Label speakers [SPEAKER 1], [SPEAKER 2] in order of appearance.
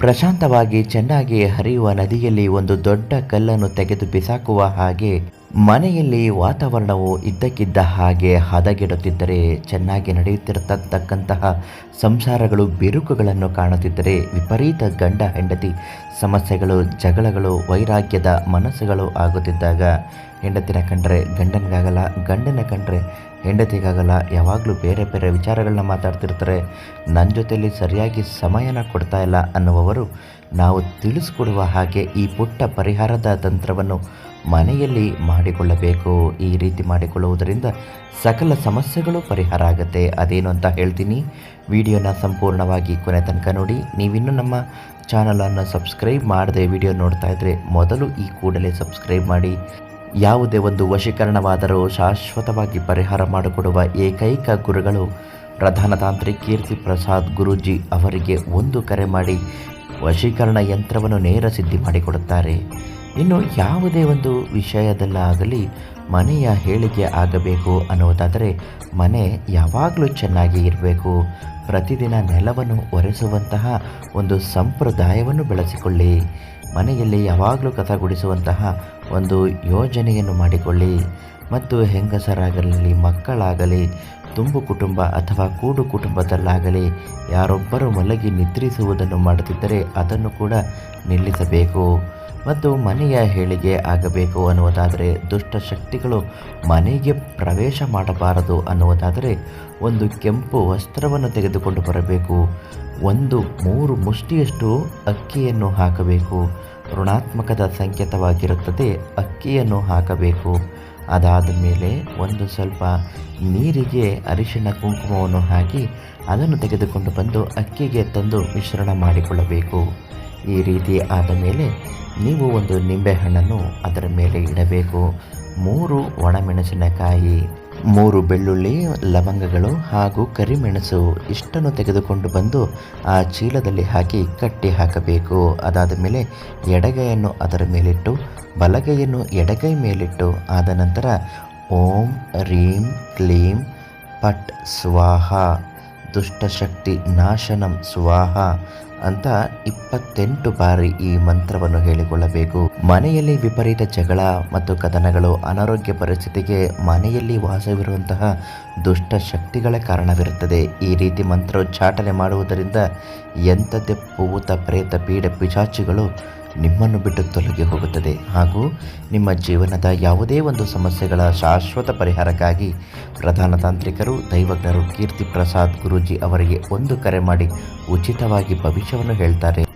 [SPEAKER 1] ಪ್ರಶಾಂತವಾಗಿ ಚೆನ್ನಾಗಿ ಹರಿಯುವ ನದಿಯಲ್ಲಿ ಒಂದು ದೊಡ್ಡ ಕಲ್ಲನ್ನು ತೆಗೆದು ಬಿಸಾಕುವ ಹಾಗೆ ಮನೆಯಲ್ಲಿ ವಾತಾವರಣವು ಇದ್ದಕ್ಕಿದ್ದ ಹಾಗೆ ಹದಗೆಡುತ್ತಿದ್ದರೆ ಚೆನ್ನಾಗಿ ನಡೆಯುತ್ತಿರತಕ್ಕಂತಹ ಸಂಸಾರಗಳು ಬಿರುಕುಗಳನ್ನು ಕಾಣುತ್ತಿದ್ದರೆ ವಿಪರೀತ ಗಂಡ ಹೆಂಡತಿ ಸಮಸ್ಯೆಗಳು ಜಗಳಗಳು ವೈರಾಗ್ಯದ ಮನಸ್ಸುಗಳು ಆಗುತ್ತಿದ್ದಾಗ ಹೆಂಡತಿನ ಕಂಡ್ರೆ ಗಂಡನಿಗಾಗಲ್ಲ, ಗಂಡನ ಕಂಡ್ರೆ ಹೆಂಡತಿಗಾಗಲ್ಲ, ಯಾವಾಗಲೂ ಬೇರೆ ಬೇರೆ ವಿಚಾರಗಳನ್ನ ಮಾತಾಡ್ತಿರ್ತಾರೆ. ನನ್ನ ಜೊತೆಯಲ್ಲಿ ಸರಿಯಾಗಿ ಸಮಯನ ಕೊಡ್ತಾ ಇಲ್ಲ ಅನ್ನುವವರು ನಾವು ತಿಳಿಸ್ಕೊಡುವ ಹಾಗೆ ಈ ಪುಟ್ಟ ಪರಿಹಾರದ ತಂತ್ರವನ್ನು ಮನೆಯಲ್ಲಿ ಮಾಡಿಕೊಳ್ಳಬೇಕು. ಈ ರೀತಿ ಮಾಡಿಕೊಳ್ಳುವುದರಿಂದ ಸಕಲ ಸಮಸ್ಯೆಗಳು ಪರಿಹಾರ ಆಗುತ್ತೆ. ಅದೇನು ಅಂತ ಹೇಳ್ತೀನಿ. ವಿಡಿಯೋನ ಸಂಪೂರ್ಣವಾಗಿ ಕೊನೆ ತನಕ ನೋಡಿ. ನೀವಿನ್ನೂ ನಮ್ಮ ಚಾನಲನ್ನು ಸಬ್ಸ್ಕ್ರೈಬ್ ಮಾಡದೆ ವಿಡಿಯೋ ನೋಡ್ತಾ ಇದ್ದರೆ ಮೊದಲು ಈ ಕೂಡಲೇ ಸಬ್ಸ್ಕ್ರೈಬ್ ಮಾಡಿ. ಯಾವುದೇ ಒಂದು ವಶೀಕರಣವಾದರೂ ಶಾಶ್ವತವಾಗಿ ಪರಿಹಾರ ಮಾಡಿಕೊಡುವ ಏಕೈಕ ಗುರುಗಳು ಪ್ರಧಾನ ತಾಂತ್ರಿಕ ಕೀರ್ತಿ ಪ್ರಸಾದ್ ಗುರೂಜಿ ಅವರಿಗೆ ಒಂದು ಕರೆ ಮಾಡಿ ವಶೀಕರಣ ಯಂತ್ರವನ್ನು ನೇರ ಸಿದ್ಧಿ ಮಾಡಿಕೊಡುತ್ತಾರೆ. ಇನ್ನು ಯಾವುದೇ ಒಂದು ವಿಷಯದಲ್ಲಾಗಲಿ ಮನೆಯ ಹೇಳಿಕೆ ಆಗಬೇಕು ಅನ್ನೋದಾದರೆ ಮನೆ ಯಾವಾಗಲೂ ಚೆನ್ನಾಗಿ ಇರಬೇಕು. ಪ್ರತಿದಿನ ನೆಲವನ್ನು ಒರೆಸುವಂತಹ ಒಂದು ಸಂಪ್ರದಾಯವನ್ನು ಬೆಳೆಸಿಕೊಳ್ಳಿ. ಮನೆಯಲ್ಲಿ ಯಾವಾಗಲೂ ಕಥಗುಡಿಸುವಂತಹ ಒಂದು ಯೋಜನೆಯನ್ನು ಮಾಡಿಕೊಳ್ಳಿ. ಮತ್ತು ಹೆಂಗಸರಾಗಲಿ, ಮಕ್ಕಳಾಗಲಿ, ತುಂಬು ಕುಟುಂಬ ಅಥವಾ ಕೂಡು ಕುಟುಂಬದಲ್ಲಾಗಲಿ, ಯಾರೊಬ್ಬರು ಮಲಗಿ ನಿದ್ರಿಸುವುದನ್ನು ಮಾಡುತ್ತಿದ್ದರೆ ಅದನ್ನು ಕೂಡ ನಿಲ್ಲಿಸಬೇಕು. ಮತ್ತು ಮನೆಯ ಹೇಳಿಗೆ ಆಗಬೇಕು ಅನ್ನುವುದಾದರೆ ದುಷ್ಟಶಕ್ತಿಗಳು ಮನೆಗೆ ಪ್ರವೇಶ ಮಾಡಬಾರದು ಅನ್ನುವುದಾದರೆ, ಒಂದು ಕೆಂಪು ವಸ್ತ್ರವನ್ನು ತೆಗೆದುಕೊಂಡು ಬರಬೇಕು. ಒಂದು ಮೂರು ಮುಷ್ಟಿಯಷ್ಟು ಅಕ್ಕಿಯನ್ನು ಹಾಕಬೇಕು. ಋಣಾತ್ಮಕದ ಸಂಕೇತವಾಗಿರುತ್ತದೆ, ಅಕ್ಕಿಯನ್ನು ಹಾಕಬೇಕು. ಅದಾದ ಮೇಲೆ ಒಂದು ಸ್ವಲ್ಪ ನೀರಿಗೆ ಅರಿಶಿಣ ಕುಂಕುಮವನ್ನು ಹಾಕಿ ಅದನ್ನು ತೆಗೆದುಕೊಂಡು ಬಂದು ಅಕ್ಕಿಗೆ ತಂದು ಮಿಶ್ರಣ ಮಾಡಿಕೊಳ್ಳಬೇಕು. ಈ ರೀತಿ ಆದ ಮೇಲೆ ನೀವು ಒಂದು ನಿಂಬೆಹಣ್ಣನ್ನು ಅದರ ಮೇಲೆ ಇಡಬೇಕು. ಮೂರು ಒಣಮೆಣಸಿನಕಾಯಿ ಮೂರು ಬೆಳ್ಳುಳ್ಳಿ, ಲವಂಗಗಳು ಹಾಗೂ ಕರಿಮೆಣಸು ಇಷ್ಟನ್ನು ತೆಗೆದುಕೊಂಡು ಬಂದು ಆ ಚೀಲದಲ್ಲಿ ಹಾಕಿ ಕಟ್ಟಿ ಹಾಕಬೇಕು. ಅದಾದ ಮೇಲೆ ಎಡಗೈಯನ್ನು ಅದರ ಮೇಲಿಟ್ಟು, ಬಲಗೈಯನ್ನು ಎಡಗೈ ಮೇಲಿಟ್ಟು, ಆದ ನಂತರ ಓಂ, ರೀಂ, ಕ್ಲೀಂ, ಪಟ್, ಸ್ವಾಹ. ದುಷ್ಟಶಕ್ತಿ ನಾಶನಂ ಸ್ವಾಹ ಅಂತ ಇಪ್ಪತ್ತೆಂಟು ಬಾರಿ ಈ ಮಂತ್ರವನ್ನು ಹೇಳಿಕೊಳ್ಳಬೇಕು. ಮನೆಯಲ್ಲಿ ವಿಪರೀತ ಜಗಳ ಮತ್ತು ಕದನಗಳು ಅನಾರೋಗ್ಯ ಪರಿಸ್ಥಿತಿಗೆ ಮನೆಯಲ್ಲಿ ವಾಸವಿರುವಂತಹ ದುಷ್ಟ ಶಕ್ತಿಗಳ ಕಾರಣವಿರುತ್ತದೆ. ಈ ರೀತಿ ಮಂತ್ರೋಚ್ಚಾಟನೆ ಮಾಡುವುದರಿಂದ ಎಂಥದ್ದೇ ಪೂತ ಪ್ರೇತ, ಪೀಡ, ಪಿಶಾಚಿಗಳು ನಿಮ್ಮನ್ನು ಬಿಟ್ಟು ತೊಲಗಿ ಹೋಗುತ್ತದೆ. ಹಾಗೂ ನಿಮ್ಮ ಜೀವನದ ಯಾವುದೇ ಒಂದು ಸಮಸ್ಯೆಗಳ ಶಾಶ್ವತ ಪರಿಹಾರಕ್ಕಾಗಿ ಪ್ರಧಾನ ತಾಂತ್ರಿಕರು, ದೈವಜ್ಞರು ಕೀರ್ತಿ ಪ್ರಸಾದ್ ಗುರೂಜಿ ಅವರಿಗೆ ಒಂದು ಕರೆ ಮಾಡಿ ಉಚಿತವಾಗಿ ಭವಿಷ್ಯವನ್ನು ಹೇಳ್ತಾರೆ.